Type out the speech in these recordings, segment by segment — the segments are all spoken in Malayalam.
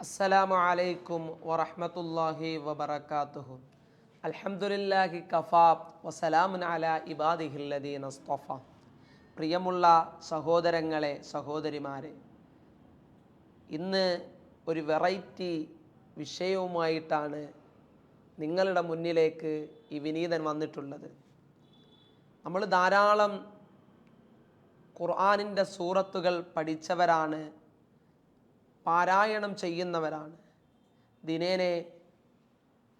അസ്സലാമു അലൈക്കും വറഹ്മത്തുള്ളാഹി വബറകാതുഹു. അൽഹംദുലില്ലാഹി കഫാ വസലാമുൻ അലാ ഇബാദിഹില്ലദീന അസ്തഫ. പ്രിയമുള്ള സഹോദരങ്ങളെ സഹോദരിമാരെ ഇന്ന് ഒരു വെറൈറ്റി വിഷയവുമായിട്ടാണ് നിങ്ങളുടെ മുന്നിലേക്ക് ഈ വിനീതൻ വന്നിട്ടുള്ളത്. നമ്മൾ ധാരാളം ഖുർആാനിന്റെ സൂറത്തുകൾ പഠിച്ചവരാണ്. പാരായണം ചെയ്യുന്നവരാണ്. ദിനേനെ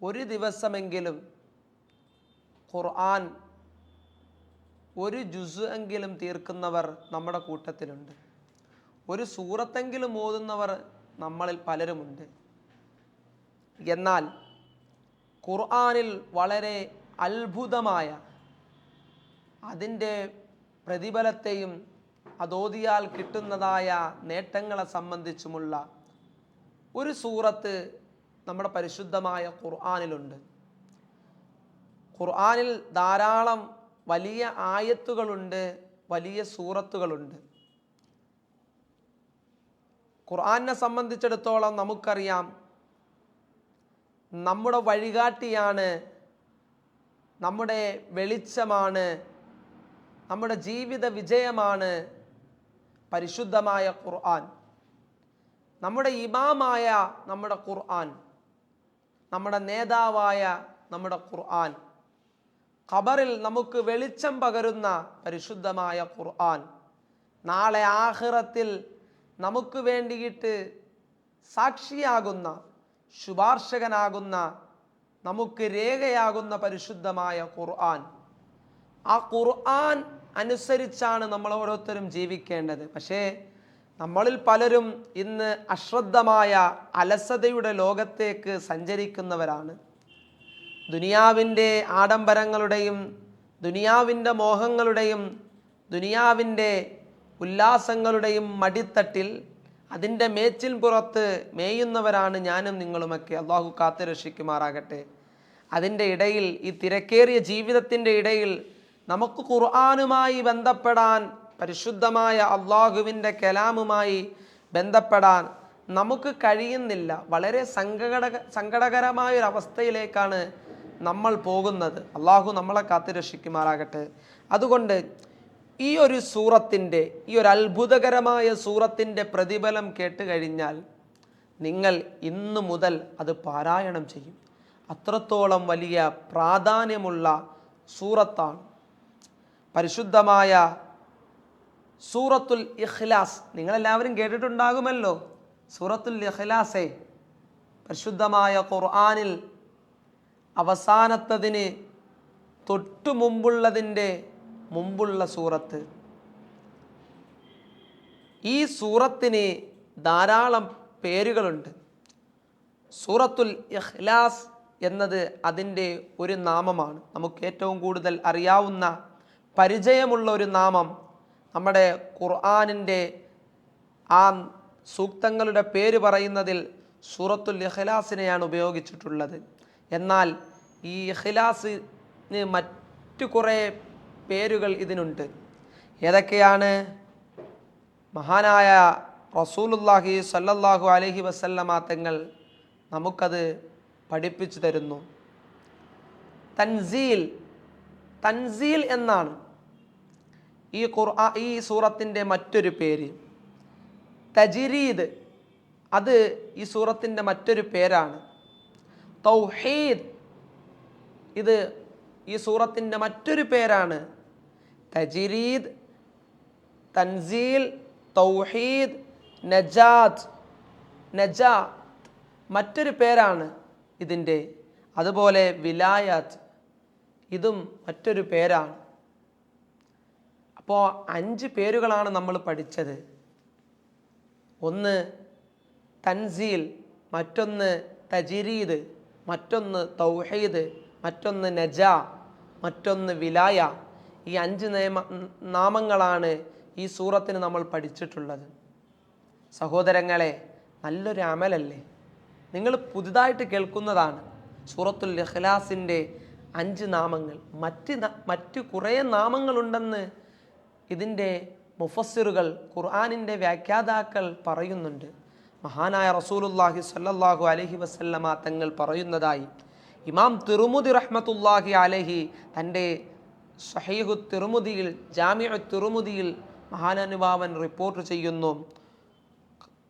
ഒരു ദിവസമെങ്കിലും ഖുർആൻ ഒരു ജുസ് എങ്കിലും തീർക്കുന്നവർ നമ്മുടെ കൂട്ടത്തിലുണ്ട്. ഒരു സൂറത്തെങ്കിലും ഓതുന്നവർ നമ്മളിൽ പലരുമുണ്ട്. എന്നാൽ ഖുർആാനിൽ വളരെ അത്ഭുതമായ അതിന്റെ പ്രതിഫലത്തെയും അതോതിയാൽ കിട്ടുന്നതായ നേട്ടങ്ങളെ സംബന്ധിച്ചുമുള്ള ഒരു സൂറത്ത് നമ്മുടെ പരിശുദ്ധമായ ഖുർആാനിലുണ്ട്. ഖുർആാനിൽ ധാരാളം വലിയ ആയത്തുകളുണ്ട് വലിയ സൂറത്തുകളുണ്ട്. ഖുർആനെ സംബന്ധിച്ചിടത്തോളം നമുക്കറിയാം നമ്മുടെ വഴികാട്ടിയാണ് നമ്മുടെ വെളിച്ചമാണ് നമ്മുടെ ജീവിത വിജയമാണ് പരിശുദ്ധമായ ഖുർആൻ. നമ്മുടെ ഇമാമായ നമ്മുടെ ഖുർആൻ. നമ്മുടെ നേതാവായ നമ്മുടെ ഖുർആൻ. ഖബറിൽ നമുക്ക് വെളിച്ചം പകരുന്ന പരിശുദ്ധമായ ഖുർആൻ. നാളെ ആഹിറത്തിൽ നമുക്ക് വേണ്ടിയിട്ട് സാക്ഷിയാകുന്ന ശുപാർശകനാകുന്ന നമുക്ക് രേഖയാകുന്ന പരിശുദ്ധമായ ഖുർആൻ. ആ ഖുർആൻ അനുസരിച്ചാണ് നമ്മൾ ഓരോരുത്തരും ജീവിക്കേണ്ടത്. പക്ഷേ നമ്മളിൽ പലരും ഇന്ന് അശ്രദ്ധമായ അലസതയുടെ ലോകത്തേക്ക് സഞ്ചരിക്കുന്നവരാണ്. ദുനിയാവിന്റെ ആഡംബരങ്ങളുടെയും ദുനിയാവിന്റെ മോഹങ്ങളുടെയും ദുനിയാവിന്റെ ഉല്ലാസങ്ങളുടെയും മടിത്തട്ടിൽ അതിന്റെ മേച്ചിൽ പുറത്ത് മേയുന്നവരാണ് ഞാനും നിങ്ങളുമൊക്കെ. അള്ളാഹു കാത്തു രക്ഷിക്കുമാറാകട്ടെ അതിന്റെ ഇടയിൽ ഈ തിരക്കേറിയ ജീവിതത്തിന്റെ ഇടയിൽ നമുക്ക് ഖുർആാനുമായി ബന്ധപ്പെടാൻ പരിശുദ്ധമായ അള്ളാഹുവിന്റെ കലാമുമായി ബന്ധപ്പെടാൻ നമുക്ക് കഴിയുന്നില്ല. വളരെ സങ്കട സങ്കടകരമായ ഒരു അവസ്ഥയിലേക്കാണ് നമ്മൾ പോകുന്നത്. അള്ളാഹു നമ്മളെ കാത്തു രക്ഷിക്കുമാറാകട്ടെ. അതുകൊണ്ട് ഈ ഒരു സൂറത്തിന്റെ ഈ ഒരു അത്ഭുതകരമായ സൂറത്തിന്റെ പ്രതിഫലം കേട്ട് കഴിഞ്ഞാൽ നിങ്ങൾ ഇന്നു മുതൽ അത് പാരായണം ചെയ്യും. അത്രത്തോളം വലിയ പ്രാധാന്യമുള്ള സൂറത്താണ്. പരിശുദ്ധമായ സൂറത്തുൽ ഇഖ്ലാസ്. നിങ്ങളെല്ലാവരും കേട്ടിട്ടുണ്ടാകുമല്ലോ. സൂറത്തുൽ ഇഖ്ലാസേ. പരിശുദ്ധമായ ഖുർആാനിൽ അവസാനത്തതിന് തൊട്ടു മുമ്പുള്ളതിന്റെ മുമ്പുള്ള സൂറത്ത്. ഈ സൂറത്തിന് ധാരാളം പേരുകളുണ്ട്. സൂറത്തുൽ ഇഖ്ലാസ് എന്നത് അതിന്റെ ഒരു നാമമാണ്. നമുക്ക് ഏറ്റവും കൂടുതൽ അറിയാവുന്ന പരിചയമുള്ള ഒരു നാമം നമ്മുടെ ഖുർആാനിന്റെ ആ സൂക്തങ്ങളുടെ പേര് പറയുന്നതിൽ സൂറത്തുൽ ഇഖ്ലാസിനെയാണ് ഉപയോഗിച്ചിട്ടുള്ളത്. എന്നാൽ ഈ ഇഖ്ലാസിന് മറ്റു കുറേ പേരുകൾ ഇതിനുണ്ട്. ഏതൊക്കെയാണ്? മഹാനായ റസൂലുല്ലാഹി സല്ലല്ലാഹു അലഹി വസല്ലമ തങ്ങൾ നമുക്കത് പഠിപ്പിച്ചു തരുന്നു. തൻസീൽ തൻസീൽ എന്നാണ് ഈ ഖുർആ ഈ സൂറത്തിന്റെ മറ്റൊരു പേര്. തജിരീദ് അത് ഈ സൂറത്തിന്റെ മറ്റൊരു പേരാണ്. തൗഹീദ് ഇത് ഈ സൂറത്തിന്റെ മറ്റൊരു പേരാണ്. തജിരീദ് തൻസീൽ തൗഹീദ് നജാത്ത് നജാ മറ്റൊരു പേരാണ് ഇതിന്റെ. അതുപോലെ വിലായാത്ത് ഇതും മറ്റൊരു പേരാണ്. അപ്പോൾ അഞ്ച് പേരുകളാണ് നമ്മൾ പഠിച്ചത്. ഒന്ന് തൻസീൽ മറ്റൊന്ന് തജിരീദ് മറ്റൊന്ന് തൗഹീദ് മറ്റൊന്ന് നജ മറ്റൊന്ന് വിലായ. ഈ അഞ്ച് നിയമ നാമങ്ങളാണ് ഈ സൂറത്തിന് നമ്മൾ പഠിച്ചിട്ടുള്ളത്. സഹോദരങ്ങളെ നല്ലൊരു അമലല്ലേ? നിങ്ങൾ പുതുതായിട്ട് കേൾക്കുന്നതാണ്. സൂറത്തുൽ ഇഖ്ലാസിന്റെ അഞ്ച് നാമങ്ങൾ. മറ്റ് മറ്റു കുറേ നാമങ്ങളുണ്ടെന്ന് ഇതിന്റെ മുഫസ്സിറുകൾ ഖുർആാനിന്റെ വ്യാഖ്യാതാക്കൾ പറയുന്നുണ്ട്. മഹാനായ റസൂലുല്ലാഹി സല്ലല്ലാഹു അലഹി വസല്ലമ തങ്ങൾ പറയുന്നതായി. ഇമാം തിറുമുദി റഹ്മത്തുല്ലാഹി അലഹി തന്റെ സഹീഹു തിറുമുദിയിൽ ജാമിഉ തിറുമുദിയിൽ മഹാനനുഭാവൻ റിപ്പോർട്ട് ചെയ്യുന്നു.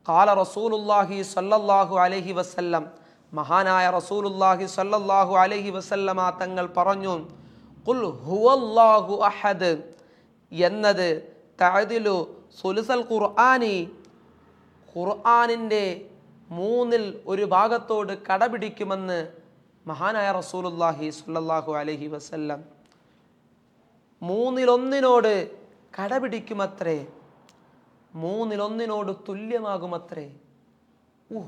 കാല റസൂലുല്ലാഹി സല്ലല്ലാഹു അലഹി വസല്ലം മഹാനായ റസൂലുല്ലാഹി സല്ലല്ലാഹു അലൈഹി വസല്ലമ തങ്ങൾ പറഞ്ഞു ഖുൽ ഹുവല്ലാഹു അഹദ് എന്നത് തഅദിലു സുലുസൽ ഖുർആനി ഖുർആാനിന്റെ മൂന്നിൽ ഒരു ഭാഗത്തോട് കടപിടിക്കുമെന്ന് മഹാനായ റസൂലുല്ലാഹി സല്ലല്ലാഹു അലൈഹി വസല്ലം മൂന്നിലൊന്നിനോട് കടപിടിക്കുമത്രേ? മൂന്നിലൊന്നിനോട് തുല്യമാകുമത്രേ? ഊ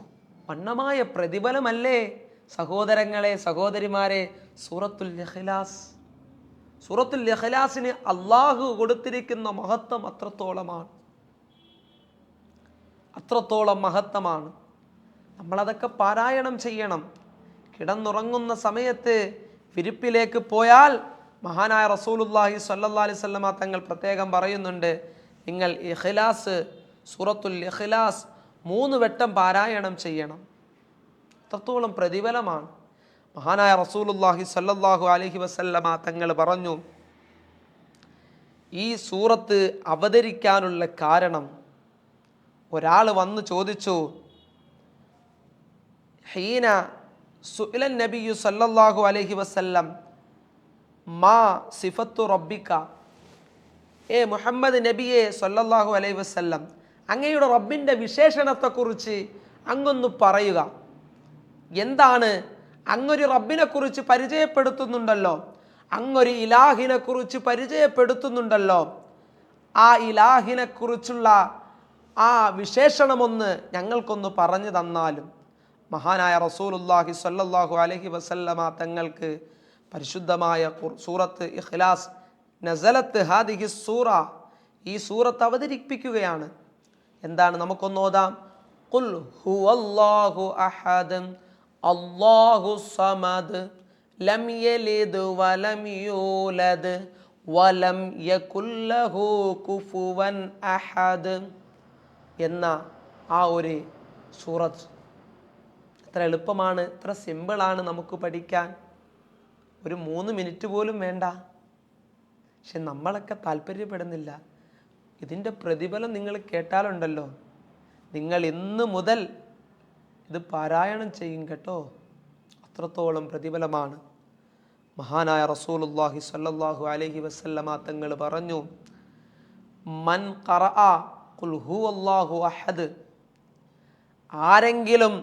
വണ്ണമായ പ്രതിഫലമല്ലേ? സഹോദരങ്ങളെ സഹോദരിമാരെ സൂറത്തുൽ ലഹ്ലാസ് സൂറത്തുൽ ലഹ്ലാസിന് അള്ളാഹു കൊടുത്തിരിക്കുന്ന മഹത്വം അത്രത്തോളമാണ്. അത്രത്തോളം മഹത്വമാണ്. നമ്മളതൊക്കെ പാരായണം ചെയ്യണം. കിടന്നുറങ്ങുന്ന സമയത്ത് വിരിപ്പിലേക്ക് പോയാൽ മഹാനായ റസൂലുല്ലാഹി അലൈഹി വസല്ലമ തങ്ങൾ പ്രത്യേകം പറയുന്നുണ്ട് നിങ്ങൾ ഇഖ്ലാസ് സൂറത്തുൽ ഇഖ്ലാസ് മൂന്ന് വട്ടം പാരായണം ചെയ്യണം. അത്രത്തോളം പ്രതിഫലമാണ്. മഹാനായ റസൂലുല്ലാഹി സല്ലല്ലാഹു അലഹി വസല്ലമ തങ്ങൾ പറഞ്ഞു ഈ സൂറത്ത് അവതരിക്കാനുള്ള കാരണം ഒരാൾ വന്ന് ചോദിച്ചു ഹീന സുഇലൻ നബിയു സല്ലല്ലാഹു അലഹി വസല്ലം മാ സിഫത്തു റബ്ബിക്ക ഏ മുഹമ്മദ് നബിയെ സല്ലല്ലാഹു അലൈഹി വസല്ലം അങ്ങയുടെ റബ്ബിന്റെ വിശേഷണത്തെക്കുറിച്ച് അങ്ങൊന്ന് പറയുക. എന്താണ്? അങ്ങൊരു റബ്ബിനെക്കുറിച്ച് പരിചയപ്പെടുത്തുന്നുണ്ടല്ലോ. അങ്ങൊരു ഇലാഹിനെക്കുറിച്ച് പരിചയപ്പെടുത്തുന്നുണ്ടല്ലോ. ആ ഇലാഹിനെക്കുറിച്ചുള്ള ആ വിശേഷണമൊന്ന് ഞങ്ങൾക്കൊന്ന് പറഞ്ഞു തന്നാലും മഹാനായ റസൂലുല്ലാഹി സ്വല്ലല്ലാഹു അലഹി വസല്ലമ തങ്ങൾക്ക് പരിശുദ്ധമായ സൂറത്ത് ഇഖ്ലാസ് നസലത്ത് ഹാദിഹി സൂറ ഈ സൂറത്ത് അവതരിപ്പിക്കുകയാണ്. എന്താണ്? നമുക്കൊന്ന് ഓതാം. ഖുൽ ഹുവല്ലാഹു അഹദ് അല്ലാഹു സമദ് ലം യലിദ് വലം യൂലദ് വലം യകുല്ലഹു കുഫുവൻ അഹദ് എന്ന ആ ഒരു സൂറത്ത്. എത്ര എളുപ്പമാണ് എത്ര സിമ്പിളാണ് നമുക്ക് പഠിക്കാൻ. ഒരു മൂന്ന് മിനിറ്റ് പോലും വേണ്ട. പക്ഷെ നമ്മളൊക്കെ താല്പര്യപ്പെടുന്നില്ല. ഇതിന്റെ പ്രതിഫലം നിങ്ങൾ കേട്ടാലുണ്ടല്ലോ. നിങ്ങൾ ഇന്ന് മുതൽ ഇത് പാരായണം ചെയ്യും കേട്ടോ. അത്രത്തോളം പ്രതിഫലമാണ്. മഹാനായ റസൂലുല്ലാഹി സല്ലാഹു അലഹി വസല്ലമ തങ്ങൾ പറഞ്ഞു മൻ ഖറഅ കുൽഹു ഹുവല്ലാഹു അഹദ്. ആരെങ്കിലും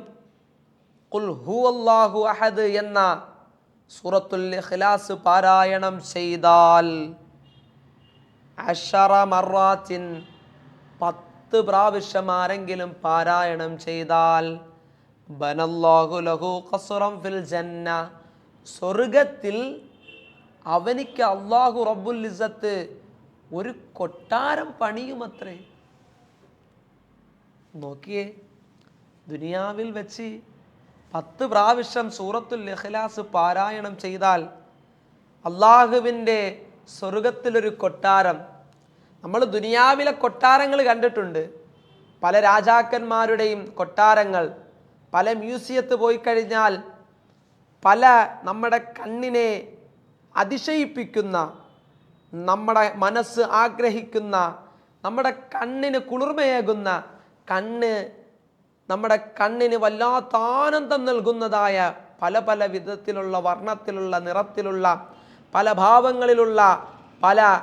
ഖുൽ ഹുവല്ലാഹു അഹദ് എന്ന സൂറത്തുൽ ഇഖ്ലാസ് പാരായണം ചെയ്താൽ അഷറ മറാത്തിൻ പത്ത് പ്രാവശ്യം ആരെങ്കിലും പാരായണം ചെയ്താൽ ബനല്ലാഹു ലഹു കസുറം ഫിൽ ജന്ന. സ്വർഗത്തിൽ അവനിക്ക് അള്ളാഹു റബ്ബുൽ ഇസ്സത്ത് ഒരു കൊട്ടാരം പണിയുമത്രേ. നോക്കിയേ ദുനിയാവിൽ വെച്ച് പത്ത് പ്രാവശ്യം സൂറത്തുൽ ഇഖ്ലാസ് പാരായണം ചെയ്താൽ അള്ളാഹുവിന്റെ സ്വർഗത്തിലൊരു കൊട്ടാരം. നമ്മൾ ദുനിയാവിലെ കൊട്ടാരങ്ങൾ കണ്ടിട്ടുണ്ട്. പല രാജാക്കന്മാരുടെയും കൊട്ടാരങ്ങൾ. പല മ്യൂസിയത്ത് പോയി കഴിഞ്ഞാൽ പല നമ്മുടെ കണ്ണിനെ അതിശയിപ്പിക്കുന്ന നമ്മുടെ മനസ്സ് ആഗ്രഹിക്കുന്ന നമ്മുടെ കണ്ണിന് കുളിർമയേകുന്ന കണ്ണ് നമ്മുടെ കണ്ണിന് വല്ലാത്ത ആനന്ദം നൽകുന്നതായ പല പല വിധത്തിലുള്ള വർണത്തിലുള്ള നിറത്തിലുള്ള പല ഭാവങ്ങളിലുള്ള പല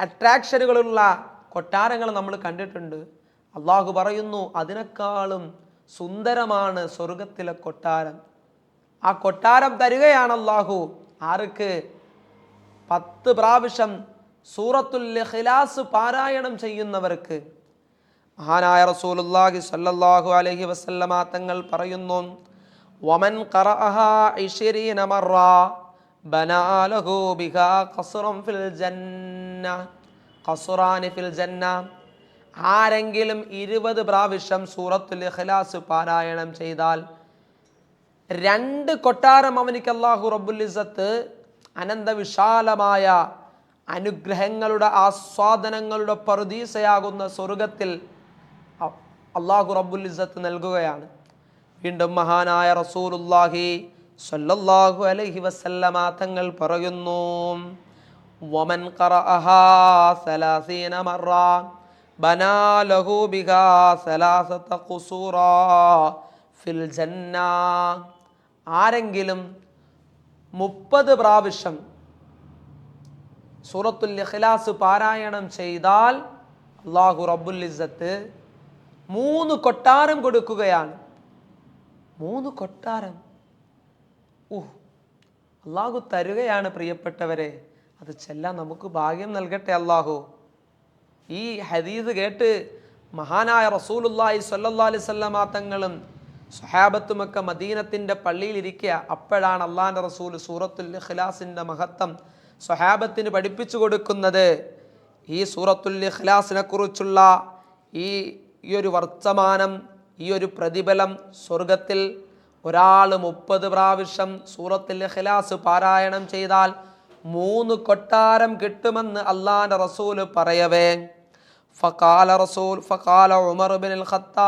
അട്രാക്ഷനുകളുള്ള കൊട്ടാരങ്ങൾ നമ്മൾ കണ്ടിട്ടുണ്ട്. അള്ളാഹു പറയുന്നു അതിനേക്കാളും സുന്ദരമാണ് സ്വർഗത്തിലെ കൊട്ടാരം. ആ കൊട്ടാരം തരികയാണ് അള്ളാഹു. ആർക്ക്? പത്ത് പ്രാവശ്യം സൂറത്തുൽ ഖിലാസ് പാരായണം ചെയ്യുന്നവർക്ക്. മഹാനായ റസൂലുള്ളാഹി സ്വല്ലല്ലാഹു അലൈഹി വസല്ലമ തങ്ങൾ പറയുന്നു വമൻ ഖറഅഹാ ഇശ്രീന മറ. ആരെങ്കിലും ഇരുപത് പ്രാവശ്യം സൂറത്തുൽ ഇഖ്ലാസ് പാരായണം ചെയ്താൽ രണ്ട് കൊട്ടാരം അവനിക്ക് അള്ളാഹു റബ്ബുൽ ഇസ്സത്ത് അനന്തവിശാലമായ അനുഗ്രഹങ്ങളുടെ ആസ്വാദനങ്ങളുടെ പറുദീസയാകുന്ന സ്വർഗത്തിൽ അള്ളാഹു റബ്ബുൽ ഇസ്സത്ത് നൽകുകയാണ്. വീണ്ടും മഹാനായ റസൂലുല്ലാഹി സ്വല്ലല്ലാഹു അലൈഹി വസല്ലമ തങ്ങൾ പറയുന്നു വമൻ സലാസീന മറ ബനാ ലഹു ബിഹാ സലാസത ഖുസൂറ ഫിൽ ജന്ന. ആരെങ്കിലും മുപ്പത് പ്രാവശ്യം സൂറത്തുൽ ഇഖ്ലാസ് പാരായണം ചെയ്താൽ അള്ളാഹു റബ്ബുൽ ഇസ്സത്ത് മൂന്ന് കൊട്ടാരം കൊടുക്കുകയാണ്. മൂന്ന് കൊട്ടാരം. ഊഹ് അള്ളാഹു തരുകയാണ് പ്രിയപ്പെട്ടവരെ. അത് ചെല്ലാൻ നമുക്ക് ഭാഗ്യം നൽകട്ടെ അള്ളാഹു ഈ ഹദീസ് കേട്ട് മഹാനായ റസൂലുല്ലാഹി സ്വല്ലല്ലാ അലൈഹി സ്വല്ലമ തങ്ങളും സ്വഹാബത്തുമൊക്കെ മദീനത്തിന്റെ പള്ളിയിൽ ഇരിക്കുക. അപ്പോഴാണ് അള്ളാഹിന്റെ റസൂൽ സൂറത്തുൽ ഇഖ്ലാസിന്റെ മഹത്വം സ്വഹാബത്തിന് പഠിപ്പിച്ചു കൊടുക്കുന്നത്. ഈ സൂറത്തുൽ ഇഖ്ലാസിനെ കുറിച്ചുള്ള ഈ ഈ ഒരു വർത്തമാനം ഈ ഒരു പ്രതിഫലം സ്വർഗത്തിൽ ഒരാൾ മുപ്പത് പ്രാവശ്യം സൂറത്തുൽ ഖിലാസ് പാരായണം ചെയ്താൽ മൂന്ന് കൊട്ടാരം കിട്ടുമെന്ന് അള്ളാഹിന്റെ റസൂൽ പറയവേ. ഫക്കാല റസൂൽ ഫക്കാല ഉമർ ബിൻ ഖത്താബ്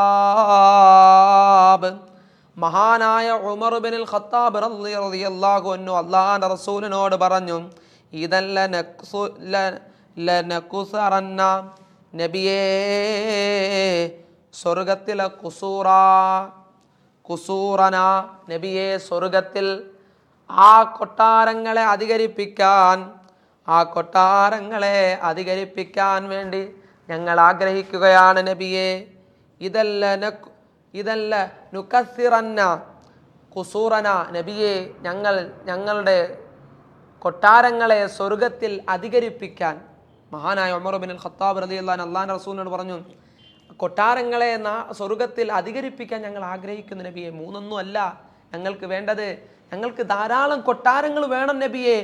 മഹാനായ ഉമർ ബിൻ ഖത്താബ് റളിയല്ലാഹു അൻഹു റസൂലിനോട് പറഞ്ഞു ഇതല്ല നബിയേ സ്വർഗത്തിലെ കുസൂറ കുസൂറന നബിയെ സ്വർഗത്തിൽ ആ കൊട്ടാരങ്ങളെ അധികരിപ്പിക്കാൻ ആ കൊട്ടാരങ്ങളെ അധികരിപ്പിക്കാൻ വേണ്ടി ഞങ്ങൾ ആഗ്രഹിക്കുകയാണ് നബിയെ. ഇതല്ല ഇതല്ല നുക്കസിറന്ന കുസൂറന നബിയെ ഞങ്ങൾ ഞങ്ങളുടെ കൊട്ടാരങ്ങളെ സ്വർഗത്തിൽ അധികരിപ്പിക്കാൻ. മഹാനായ ഉമർ ബിൻ ഖത്താബ് റലി അള്ളഹാൻ അള്ളാൻ റസൂലിനോട് പറഞ്ഞു കൊട്ടാരങ്ങളെ സ്വർഗത്തിൽ അധികരിപ്പിക്കാൻ ഞങ്ങൾ ആഗ്രഹിക്കുന്നു നബിയെ. മൂന്നൊന്നും അല്ല ഞങ്ങൾക്ക് വേണ്ടത്. ഞങ്ങൾക്ക് ധാരാളം കൊട്ടാരങ്ങൾ വേണം നബിയെ.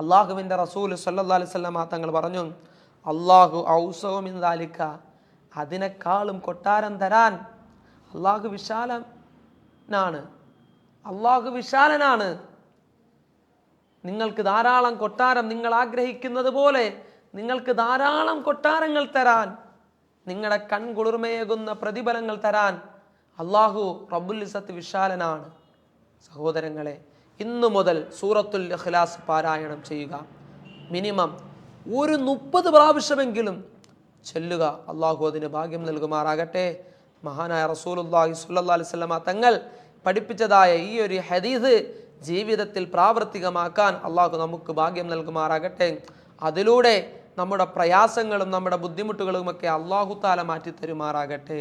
അള്ളാഹുവിന്റെ റസൂൽ സല്ലല്ലാഹു അലൈഹി വസല്ലമ തങ്ങൾ പറഞ്ഞു അള്ളാഹു ഔസവമിൻ താലിക്ക അതിനേക്കാളും കൊട്ടാരം തരാൻ അള്ളാഹു വിശാലനാണ്. അള്ളാഹു വിശാലനാണ്. നിങ്ങൾക്ക് ധാരാളം കൊട്ടാരം നിങ്ങൾ ആഗ്രഹിക്കുന്നത് പോലെ നിങ്ങൾക്ക് ധാരാളം കൊട്ടാരങ്ങൾ തരാൻ നിങ്ങളുടെ കൺകുളിർമയേകുന്ന പ്രതിഫലങ്ങൾ തരാൻ അള്ളാഹു റബ്ബുലിസത്ത് വിശാലനാണ്. സഹോദരങ്ങളെ ഇന്നു മുതൽ സൂറത്തുൽ ഇഖ്ലാസ് പാരായണം ചെയ്യുക. മിനിമം ഒരു മുപ്പത് പ്രാവശ്യമെങ്കിലും ചെല്ലുക. അള്ളാഹു അതിന് ഭാഗ്യം നൽകുമാറാകട്ടെ. മഹാനായ റസൂലുല്ലാഹി അലൈഹി വസല്ലമ തങ്ങൾ പഠിപ്പിച്ചതായ ഈ ഒരു ഹദീസ് ജീവിതത്തിൽ പ്രാവർത്തികമാക്കാൻ അള്ളാഹു നമുക്ക് ഭാഗ്യം നൽകുമാറാകട്ടെ. അതിലൂടെ നമ്മുടെ പ്രയാസങ്ങളും നമ്മുടെ ബുദ്ധിമുട്ടുകളുമൊക്കെ അള്ളാഹുത്താല മാറ്റി തരുമാറാകട്ടെ